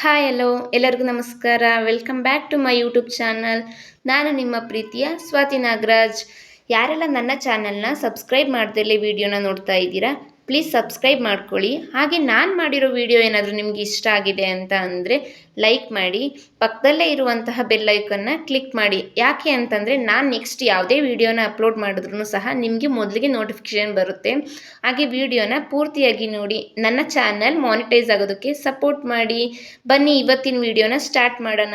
Hi hello ಎಲ್ಲರಿಗೂ ನಮಸ್ಕಾರ. Welcome back to my YouTube channel ನಾನು ನಿಮ್ಮ ಪ್ರೀತಿಯ ಸ್ವಾತಿ ನಾಗರಾಜ್. ಯಾರೆಲ್ಲ ನನ್ನ ಚಾನಲ್ನ ಸಬ್ಸ್ಕ್ರೈಬ್ ಮಾಡ್ದಲೇ ವಿಡಿಯೋನ ನೋಡ್ತಾ ಇದ್ದೀರಾ ಪ್ಲೀಸ್ ಸಬ್ಸ್ಕ್ರೈಬ್ ಮಾಡ್ಕೊಳ್ಳಿ. ಹಾಗೆ ನಾನು ಮಾಡಿರೋ ವಿಡಿಯೋ ಏನಾದರೂ ನಿಮಗೆ ಇಷ್ಟ ಆಗಿದೆ ಅಂತ ಅಂದರೆ ಲೈಕ್ ಮಾಡಿ, ಪಕ್ಕದಲ್ಲೇ ಇರುವಂತಹ ಬೆಲ್ ಐಕನ್ನ ಕ್ಲಿಕ್ ಮಾಡಿ. ಯಾಕೆ ಅಂತಂದರೆ ನಾನು ನೆಕ್ಸ್ಟ್ ಯಾವುದೇ ವಿಡಿಯೋನ ಅಪ್ಲೋಡ್ ಮಾಡಿದ್ರೂ ಸಹ ನಿಮಗೆ ಮೊದಲಿಗೆ ನೋಟಿಫಿಕೇಷನ್ ಬರುತ್ತೆ. ಹಾಗೆ ವಿಡಿಯೋನ ಪೂರ್ತಿಯಾಗಿ ನೋಡಿ, ನನ್ನ ಚಾನಲ್ ಮಾನಿಟೈಸ್ ಆಗೋದಕ್ಕೆ ಸಪೋರ್ಟ್ ಮಾಡಿ. ಬನ್ನಿ, ಇವತ್ತಿನ ವಿಡಿಯೋನ ಸ್ಟಾರ್ಟ್ ಮಾಡೋಣ.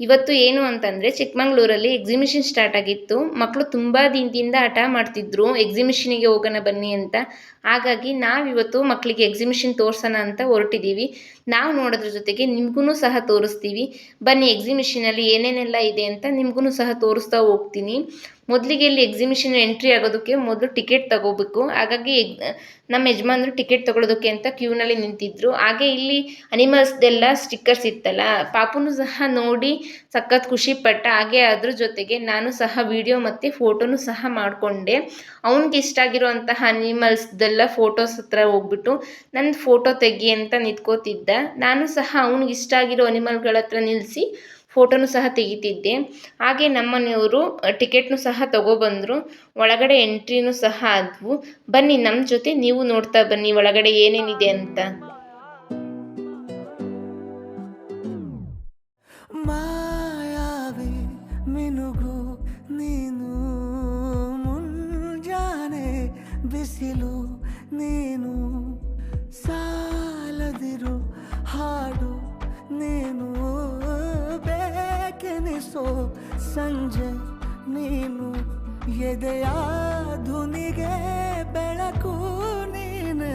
ಇವತ್ತು ಏನು ಅಂತಂದರೆ ಚಿಕ್ಕಮಂಗ್ಳೂರಲ್ಲಿ ಎಕ್ಸಿಬಿಷನ್ ಸ್ಟಾರ್ಟ್ ಆಗಿತ್ತು. ಮಕ್ಕಳು ತುಂಬ ದಿನದಿಂದ ಹಠ ಮಾಡ್ತಿದ್ರು. ಎಕ್ಸಿಬಿಷನಿಗೆ ಹೋಗೋಣ ಬನ್ನಿ ಅಂತ. ಹಾಗಾಗಿ ನಾವಿವತ್ತು ಮಕ್ಕಳಿಗೆ ಎಕ್ಸಿಬಿಷನ್ ತೋರಿಸೋಣ ಅಂತ ಹೊರಟಿದ್ದೀವಿ ನಾವು ನೋಡೋದ್ರ ಜೊತೆಗೆ ನಿಮಗೂ ಸಹ ತೋರಿಸ್ತೀವಿ. ಬನ್ನಿ ಎಕ್ಸಿಬಿಷನಲ್ಲಿ ಏನೇನೆಲ್ಲ ಇದೆ ಅಂತ ನಿಮಗೂ ಸಹ ತೋರಿಸ್ತಾ ಹೋಗ್ತೀನಿ. ಮೊದಲಿಗೆ ಇಲ್ಲಿ ಎಕ್ಸಿಬಿಷನ್ ಎಂಟ್ರಿ ಆಗೋದಕ್ಕೆ ಮೊದಲು ಟಿಕೆಟ್ ತಗೋಬೇಕು. ಹಾಗಾಗಿ ನಮ್ಮ ಯಜಮಾನ್ರು ಟಿಕೆಟ್ ತಗೊಳ್ಳೋದಕ್ಕೆ ಅಂತ ಕ್ಯೂನಲ್ಲಿ ನಿಂತಿದ್ರು. ಹಾಗೆ ಇಲ್ಲಿ ಅನಿಮಲ್ಸ್ದೆಲ್ಲ ಸ್ಟಿಕ್ಕರ್ಸ್ ಇತ್ತಲ್ಲ, ಪಾಪುನು ಸಹ ನೋಡಿ ಸಖತ್ ಖುಷಿ ಪಟ್ಟ. ಹಾಗೆ ಅದ್ರ ಜೊತೆಗೆ ನಾನು ಸಹ ವಿಡಿಯೋ ಮತ್ತು ಫೋಟೋನು ಸಹ ಮಾಡಿಕೊಂಡೆ. ಅವನಿಗೆ ಇಷ್ಟ ಆಗಿರುವಂತಹ ಅನಿಮಲ್ಸ್ದೆಲ್ಲ ಫೋಟೋಸ್ ಹತ್ರ ಹೋಗ್ಬಿಟ್ಟು ನನ್ನ ಫೋಟೋ ತೆಗಿ ಅಂತ ನಿಂತ್ಕೋತಿದ್ದ. ನಾನು ಸಹ ಅವ್ನಿಗೆ ಇಷ್ಟ ಆಗಿರೋ ಅನಿಮಲ್ಗಳ ಹತ್ರ ನಿಲ್ಲಿಸಿ ಫೋಟೋನು ಸಹ ತೆಗಿತಿದ್ದೆ. ಹಾಗೆ ನಮ್ಮನೆಯವರು ಟಿಕೆಟ್ನು ಸಹ ತಗೊಬಂದರು. ಒಳಗಡೆ ಎಂಟ್ರಿನೂ ಸಹ ಆದವು. ಬನ್ನಿ ನಮ್ಮ ಜೊತೆ ನೀವು ನೋಡ್ತಾ ಬನ್ನಿ, ಒಳಗಡೆ ಏನೇನಿದೆ ಅಂತ. ಬೇಕೆನಿಸೋ ಸಂಜೆ ನೀನು ಎದೆಯ ಧುನಿಗೆ ಬೆಳಕು ನೀನೆ.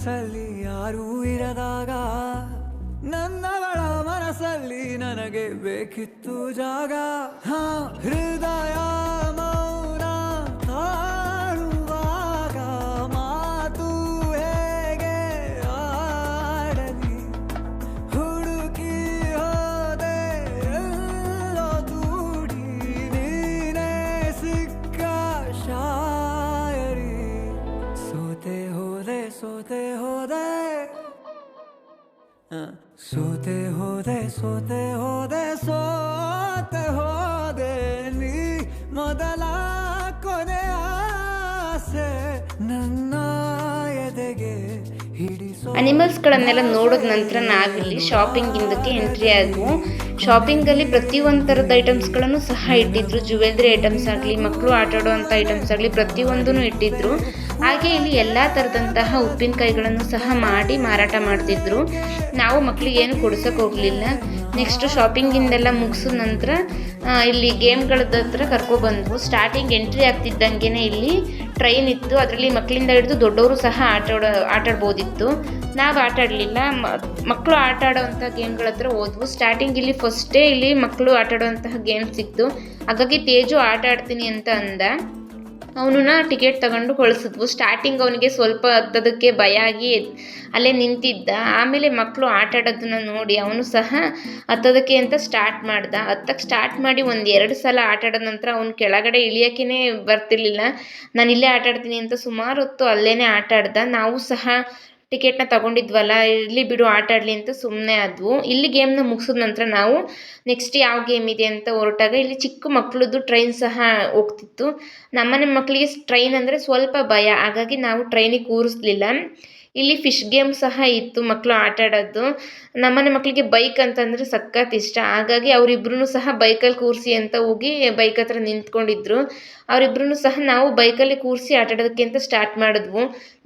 ಕನಸಲ್ಲಿ ಯಾರೂ ಇರದಾಗ, ನನ್ನವಳ ಮನಸ್ಸಲ್ಲಿ ನನಗೆ ಬೇಕಿತ್ತು ಜಾಗ. ಹಾ, ಹೃದಯ ಮೌನ ತಾಳುವಾಗ ಮಾತು ಹೇಗೆ ಆಡಲಿ? ಹುಡುಕಿ ಹೋದೆ, ಎಲ್ಲೋ ದೂಡಿ ನೀನೇ ಸಿಕ್ಕ ಶಾಯರಿ. ಸೋತೆ ಹೋದೆ, ಸೋತೆ ಸೋತೆ ಹೋದೆ ಸೋತೆ ಹೋದೆ ಸೋತೆ ಹೋದೆ ನೀ ಮೊದಲ ಕೊನೆ ಆಸೆ ನನ್ನ ಎದೆಗೆ ಹಿಡಿಸೋ ಅನಿಮಲ್ಸ್ಗಳನ್ನೆಲ್ಲ ನೋಡಿದ ನಂತರ ನಾವಿಲ್ಲಿ ಶಾಪಿಂಗ್ ಇಂದಕ್ಕೆ ಎಂಟ್ರಿ ಆದವು. ಶಾಪಿಂಗಲ್ಲಿ ಪ್ರತಿಯೊಂದು ಥರದ ಐಟಮ್ಸ್ಗಳನ್ನು ಸಹ ಇಟ್ಟಿದ್ರು. ಜುವೆಲ್ರಿ ಐಟಮ್ಸ್ ಆಗಲಿ ಮಕ್ಕಳು ಆಟ ಐಟಮ್ಸ್ ಆಗಲಿ ಪ್ರತಿಯೊಂದೂ ಇಟ್ಟಿದ್ರು. ಹಾಗೆ ಇಲ್ಲಿ ಎಲ್ಲ ಥರದಂತಹ ಉಪ್ಪಿನಕಾಯಿಗಳನ್ನು ಸಹ ಮಾಡಿ ಮಾರಾಟ ಮಾಡ್ತಿದ್ರು. ನಾವು ಮಕ್ಕಳಿಗೆ ಏನು ಕೊಡ್ಸೋಕೆ ಹೋಗಲಿಲ್ಲ. ನೆಕ್ಸ್ಟ್ ಶಾಪಿಂಗಿಂದೆಲ್ಲ ಮುಗಿಸಿದ ನಂತರ ಇಲ್ಲಿ ಗೇಮ್ಗಳದ ಹತ್ರ ಕರ್ಕೊಬಂದ್ವು ಸ್ಟಾರ್ಟಿಂಗ್ ಎಂಟ್ರಿ ಆಗ್ತಿದ್ದಂಗೆ ಇಲ್ಲಿ ಟ್ರೈನ್ ಇತ್ತು. ಅದರಲ್ಲಿ ಮಕ್ಕಳಿಂದ ಹಿಡಿದು ದೊಡ್ಡವರು ಸಹ ಆಟಾಡೋ ಆಟಾಡ್ಬೋದಿತ್ತು. ಆಟ ನಾವು ಆಟ ಆಡಲಿಲ್ಲ. ಮಕ್ಕಳು ಆಟ ಆಡೋವಂಥ ಗೇಮ್ಗಳ ಹತ್ರ ಹೋದ್ವು. ಸ್ಟಾರ್ಟಿಂಗ್ ಇಲ್ಲಿ ಫಸ್ಟೇ ಇಲ್ಲಿ ಮಕ್ಕಳು ಆಟಾಡುವಂತಹ ಗೇಮ್ಸ್ ಗೇಮ್ ಸಿಕ್ತು ಹಾಗಾಗಿ ತೇಜು ಆಟ ಆಡ್ತೀನಿ ಅಂತ ಅಂದ. ಅವನನ್ನ ಟಿಕೆಟ್ ತಗೊಂಡು ಕಳಿಸಿದ್ವು. ಸ್ಟಾರ್ಟಿಂಗ್ ಅವನಿಗೆ ಸ್ವಲ್ಪ ಹತ್ತದಕ್ಕೆ ಭಯ ಆಗಿ ಅಲ್ಲೇ ನಿಂತಿದ್ದ. ಆಮೇಲೆ ಮಕ್ಕಳು ಆಟ ಆಡೋದನ್ನ ನೋಡಿ ಅವನು ಸಹ ಹತ್ತೋದಕ್ಕೆ ಅಂತ ಸ್ಟಾರ್ಟ್ ಮಾಡ್ದ. ಹತ್ತಕ್ಕೆ ಸ್ಟಾರ್ಟ್ ಮಾಡಿ ಒಂದು ಎರಡು ಸಲ ಆಟ ನಂತರ ಅವ್ನು ಕೆಳಗಡೆ ಇಳಿಯೋಕ್ಕೇ ಬರ್ತಿರ್ಲಿಲ್ಲ. ನಾನು ಇಲ್ಲೇ ಆಟ ಆಡ್ತೀನಿ ಅಂತ ಸುಮಾರು ಹೊತ್ತು ಅಲ್ಲೇ ಆಟ ಆಡ್ದ. ನಾವು ಸಹ ಟಿಕೆಟ್ನ ತಗೊಂಡಿದ್ವಲ್ಲ, ಇರಲಿ ಬಿಡು, ಆಟ ಆಡಲಿ ಅಂತ ಸುಮ್ಮನೆ ಆದವು. ಇಲ್ಲಿ ಗೇಮ್ನ ಮುಗಿಸಿದ ನಂತರ ನಾವು ನೆಕ್ಸ್ಟ್ ಯಾವ ಗೇಮ್ ಇದೆ ಅಂತ ಹೊರಟಾಗ ಇಲ್ಲಿ ಚಿಕ್ಕ ಮಕ್ಕಳದ್ದು ಟ್ರೈನ್ ಸಹ ಹೋಗ್ತಿತ್ತು. ನಮ್ಮನೆ ಮಕ್ಕಳಿಗೆ ಟ್ರೈನ್ ಅಂದರೆ ಸ್ವಲ್ಪ ಭಯ, ಹಾಗಾಗಿ ನಾವು ಟ್ರೈನಿಗೆ ಕೂರಿಸ್ಲಿಲ್ಲ. ಇಲ್ಲಿ ಫಿಶ್ ಗೇಮ್ ಸಹ ಇತ್ತು ಮಕ್ಕಳು ಆಟ ಆಡೋದು ನಮ್ಮನೆ ಮಕ್ಕಳಿಗೆ ಬೈಕ್ ಅಂತಂದರೆ ಸಖತ್ ಇಷ್ಟ. ಹಾಗಾಗಿ ಅವರಿಬ್ರು ಸಹ ಬೈಕಲ್ಲಿ ಕೂರಿಸಿ ಅಂತ ಹೋಗಿ ಬೈಕ್ ಹತ್ರ ನಿಂತ್ಕೊಂಡಿದ್ರು. ಅವರಿಬ್ರು ಸಹ ನಾವು ಬೈಕಲ್ಲಿ ಕೂರಿಸಿ ಆಟ ಆಡೋದಕ್ಕೆ ಅಂತ ಸ್ಟಾರ್ಟ್ ಮಾಡಿದ್ವು.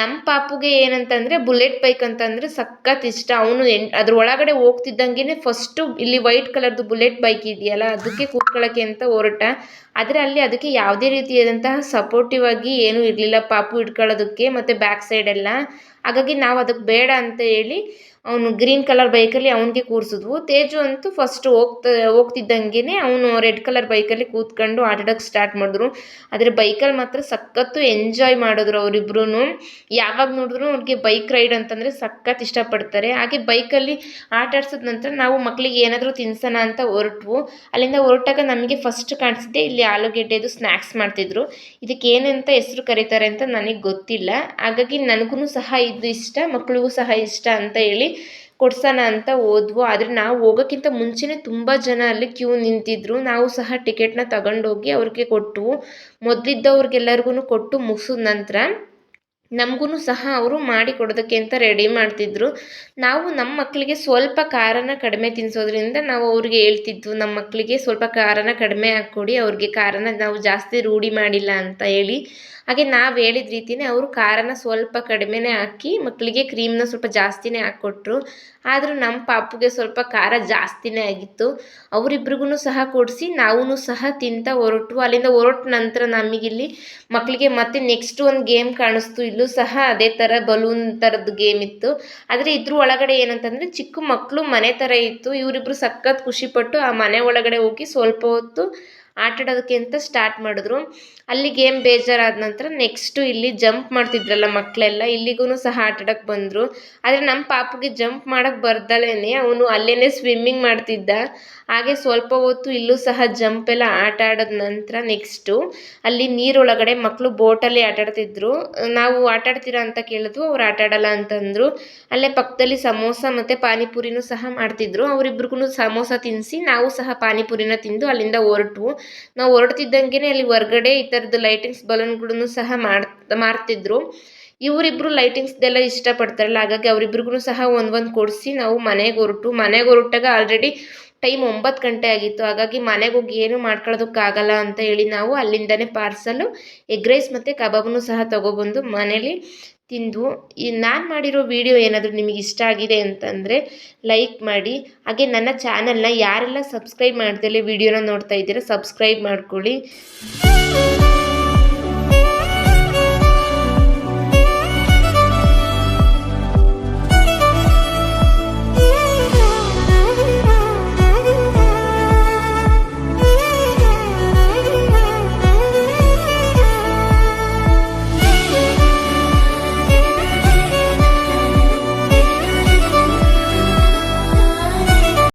ನಮ್ಮ ಪಾಪುಗೆ ಏನಂತಂದರೆ ಬುಲೆಟ್ ಬೈಕ್ ಅಂತಂದರೆ ಸಖತ್ ಇಷ್ಟ. ಅವನು ಅದ್ರ ಒಳಗಡೆ ಹೋಗ್ತಿದ್ದಂಗೆ ಫಸ್ಟು ಇಲ್ಲಿ ವೈಟ್ ಕಲರ್ದು ಬುಲೆಟ್ ಬೈಕ್ ಇದೆಯಲ್ಲ, ಅದಕ್ಕೆ ಕೂತ್ಕೊಳ್ಳೋಕೆ ಅಂತ ಹೊರಟ. ಆದರೆ ಅಲ್ಲಿ ಅದಕ್ಕೆ ಯಾವುದೇ ರೀತಿಯಾದಂತಹ ಸಪೋರ್ಟಿವ್ ಆಗಿ ಏನೂ ಇರಲಿಲ್ಲ. ಪಾಪು ಇಟ್ಕೊಳ್ಳೋದಕ್ಕೆ ಮತ್ತು ಬ್ಯಾಕ್ ಸೈಡೆಲ್ಲ ಹಾಗಾಗಿ ನಾವು ಅದಕ್ಕೆ ಬೇಡ ಅಂತ ಹೇಳಿ ಅವನು ಗ್ರೀನ್ ಕಲರ್ ಬೈಕಲ್ಲಿ ಅವನಿಗೆ ಕೂರಿಸಿದ್ವು. ತೇಜು ಅಂತೂ ಫಸ್ಟ್ ಹೋಗ್ತಾ ಹೋಗ್ತಿದ್ದಂಗೆ ಅವನು ರೆಡ್ ಕಲರ್ ಬೈಕಲ್ಲಿ ಕೂತ್ಕೊಂಡು ಆಟಾಡೋಕ್ಕೆ ಸ್ಟಾರ್ಟ್ ಮಾಡಿದ್ರು. ಆದರೆ ಬೈಕಲ್ಲಿ ಮಾತ್ರ ಸಖತ್ತು ಎಂಜಾಯ್ ಮಾಡಿದ್ರು ಅವರಿಬ್ರು ಯಾವಾಗ ನೋಡಿದ್ರು ಅವ್ರಿಗೆ ಬೈಕ್ ರೈಡ್ ಅಂತಂದರೆ ಸಖತ್ ಇಷ್ಟಪಡ್ತಾರೆ. ಹಾಗೆ ಬೈಕಲ್ಲಿ ಆಟ ಆಡ್ಸಿದ ನಂತರ ನಾವು ಮಕ್ಕಳಿಗೆ ಏನಾದರೂ ತಿನ್ಸೋಣ ಅಂತ ಹೊರಟ್ವು. ಅಲ್ಲಿಂದ ಹೊರಟಾಗ ನಮಗೆ ಫಸ್ಟ್ ಕಾಣಿಸಿದ್ದೆ ಇಲ್ಲಿ ಆಲೂಗೆಡ್ಡೆದು ಸ್ನ್ಯಾಕ್ಸ್ ಮಾಡ್ತಿದ್ರು. ಇದಕ್ಕೆ ಏನಂತ ಹೆಸರು ಕರೀತಾರೆ ಅಂತ ನನಗೆ ಗೊತ್ತಿಲ್ಲ. ಹಾಗಾಗಿ ನನಗೂ ಸಹ ಇದು ಇಷ್ಟ ಮಕ್ಕಳಿಗೂ ಸಹ ಇಷ್ಟ ಅಂತ ಹೇಳಿ ಕೊಡ್ಸೋಣ ಅಂತ ಹೋದ್ವು. ಆದರೆ ನಾವು ಹೋಗೋಕ್ಕಿಂತ ಮುಂಚೆನೇ ತುಂಬ ಜನ ಅಲ್ಲಿ ಕ್ಯೂ ನಿಂತಿದ್ರು. ನಾವು ಸಹ ಟಿಕೆಟ್ನ ತಗೊಂಡೋಗಿ ಅವ್ರಿಗೆ ಕೊಟ್ಟವು ಮೊದಲಿದ್ದವ್ರಿಗೆಲ್ಲರಿಗೂ ಕೊಟ್ಟು ಮುಗಿಸಿದ ನಂತರ ನಮಗೂ ಸಹ ಅವರು ಮಾಡಿ ಕೊಡೋದಕ್ಕೆ ಅಂತ ರೆಡಿ ಮಾಡ್ತಿದ್ರು. ನಾವು ನಮ್ಮ ಮಕ್ಕಳಿಗೆ ಸ್ವಲ್ಪ ಖಾರನ ಕಡಿಮೆ ತಿನ್ನಿಸೋದ್ರಿಂದ ನಾವು ಅವ್ರಿಗೆ ಹೇಳ್ತಿದ್ವು ನಮ್ಮ ಮಕ್ಕಳಿಗೆ ಸ್ವಲ್ಪ ಖಾರನ ಕಡಿಮೆ ಹಾಕ್ಕೊಡಿ, ಅವ್ರಿಗೆ ಖಾರನ ನಾವು ಜಾಸ್ತಿ ರೂಢಿ ಮಾಡಿಲ್ಲ ಅಂತ ಹೇಳಿ. ಹಾಗೆ ನಾವು ಹೇಳಿದ ರೀತಿಯೇ ಅವರು ಖಾರನ ಸ್ವಲ್ಪ ಕಡಿಮೆನೇ ಹಾಕಿ ಮಕ್ಕಳಿಗೆ ಕ್ರೀಮ್ನ ಸ್ವಲ್ಪ ಜಾಸ್ತಿನೇ ಹಾಕ್ಕೊಟ್ರು. ಆದರೂ ನಮ್ಮ ಪಾಪುಗೆ ಸ್ವಲ್ಪ ಖಾರ ಜಾಸ್ತಿನೇ ಆಗಿತ್ತು. ಅವರಿಬ್ರಿಗೂ ಸಹ ಕೊಡಿಸಿ ನಾವೂ ಸಹ ತಿಂತ ಹೊರಟು. ಅಲ್ಲಿಂದ ಹೊರಟ ನಂತರ ನಮಗಿಲ್ಲಿ ಮಕ್ಕಳಿಗೆ ಮತ್ತೆ ನೆಕ್ಸ್ಟ್ ಒಂದು ಗೇಮ್ ಕಾಣಿಸ್ತು. ಇಲ್ಲೂ ಸಹ ಅದೇ ಥರ ಬಲೂನ್ ಥರದ್ದು ಗೇಮ್ ಇತ್ತು. ಆದರೆ ಇದ್ರ ಒಳಗಡೆ ಏನಂತಂದರೆ ಚಿಕ್ಕ ಮಕ್ಕಳು ಮನೆ ಥರ ಇತ್ತು. ಇವರಿಬ್ರು ಸಖತ್ ಖುಷಿಪಟ್ಟು ಆ ಮನೆ ಒಳಗಡೆ ಹೋಗಿ ಸ್ವಲ್ಪ ಹೊತ್ತು ಆಟ ಆಡೋದಕ್ಕೆ ಅಂತ ಸ್ಟಾರ್ಟ್ ಮಾಡಿದ್ರು. ಅಲ್ಲಿ ಗೇಮ್ ಬೇಜಾರಾದ ನಂತರ ನೆಕ್ಸ್ಟು ಇಲ್ಲಿ ಜಂಪ್ ಮಾಡ್ತಿದ್ರಲ್ಲ ಮಕ್ಕಳೆಲ್ಲ ಇಲ್ಲಿಗೂ ಸಹ ಆಟ ಆಡೋಕ್ಕೆ ಬಂದರು. ಆದರೆ ನಮ್ಮ ಪಾಪುಗೆ ಜಂಪ್ ಮಾಡೋಕ್ಕೆ ಬರ್ದಲೇ ಅವನು ಅಲ್ಲೇ ಸ್ವಿಮ್ಮಿಂಗ್ ಮಾಡ್ತಿದ್ದ. ಹಾಗೆ ಸ್ವಲ್ಪ ಹೊತ್ತು ಇಲ್ಲೂ ಸಹ ಜಂಪ್ ಎಲ್ಲ ಆಟ ಆಡೋದ ನಂತರ ನೆಕ್ಸ್ಟು ಅಲ್ಲಿ ನೀರೊಳಗಡೆ ಮಕ್ಕಳು ಬೋಟಲ್ಲಿ ಆಟಾಡ್ತಿದ್ರು ನಾವು ಆಟ ಆಡ್ತೀರಾ ಅಂತ ಕೇಳಿದ್ವು, ಅವ್ರು ಆಟಾಡಲ್ಲ ಅಂತಂದರು. ಅಲ್ಲೇ ಪಕ್ಕದಲ್ಲಿ ಸಮೋಸ ಮತ್ತು ಪಾನಿಪುರಿನೂ ಸಹ ಮಾಡ್ತಿದ್ರು. ಅವರಿಬ್ರಿಗೂ ಸಮೋಸ ತಿನ್ನಿಸಿ ನಾವು ಸಹ ಪಾನಿಪುರಿನ ತಿಂದು ಅಲ್ಲಿಂದ ಹೊರಟ್ವು ನಾವು ಹೊರಡ್ತಿದ್ದಂಗೆ ಅಲ್ಲಿ ಹೊರಗಡೆ ಈ ಥರದ್ದು ಲೈಟಿಂಗ್ಸ್ ಬಲೂನ್ಗಳನ್ನು ಸಹ ಮಾಡ್, ಮಾರ್ತಿದ್ರು. ಇವರಿಬ್ರು ಲೈಟಿಂಗ್ಸ್ದೆಲ್ಲ ಇಷ್ಟಪಡ್ತಾರಲ್ಲ, ಹಾಗಾಗಿ ಅವರಿಬ್ರಿಗೂ ಸಹ ಒಂದು ಒಂದು ಕೊಡಿಸಿ ನಾವು ಮನೆಗೆ ಹೊರಟು. ಮನೆಗೆ ಹೊರಟಾಗ ಆಲ್ರೆಡಿ ಟೈಮ್ ಒಂಬತ್ತು ಗಂಟೆ ಆಗಿತ್ತು. ಹಾಗಾಗಿ ಮನೆಗೆ ಹೋಗಿ ಏನು ಮಾಡ್ಕೊಳ್ಳೋದಕ್ಕಾಗಲ್ಲ ಅಂತ ಹೇಳಿ ನಾವು ಅಲ್ಲಿಂದನೇ ಪಾರ್ಸಲು ಎಗ್ ರೈಸ್ ಮತ್ತು ಕಬಾಬ್ನು ಸಹ ತೊಗೊಬಂದು ಮನೇಲಿ ತಿಂದ್ವು ಈ ನಾನು ಮಾಡಿರೋ ವಿಡಿಯೋ ಏನಾದರೂ ನಿಮಗೆ ಇಷ್ಟ ಆಗಿದೆ ಅಂತಂದರೆ ಲೈಕ್ ಮಾಡಿ. ಹಾಗೆ ನನ್ನ ಚಾನಲ್ನ ಯಾರೆಲ್ಲ ಸಬ್ಸ್ಕ್ರೈಬ್ ಮಾಡ್ದಲೇ ವಿಡಿಯೋನ ನೋಡ್ತಾ ಇದ್ದೀರಾ ಸಬ್ಸ್ಕ್ರೈಬ್ ಮಾಡ್ಕೊಳ್ಳಿ.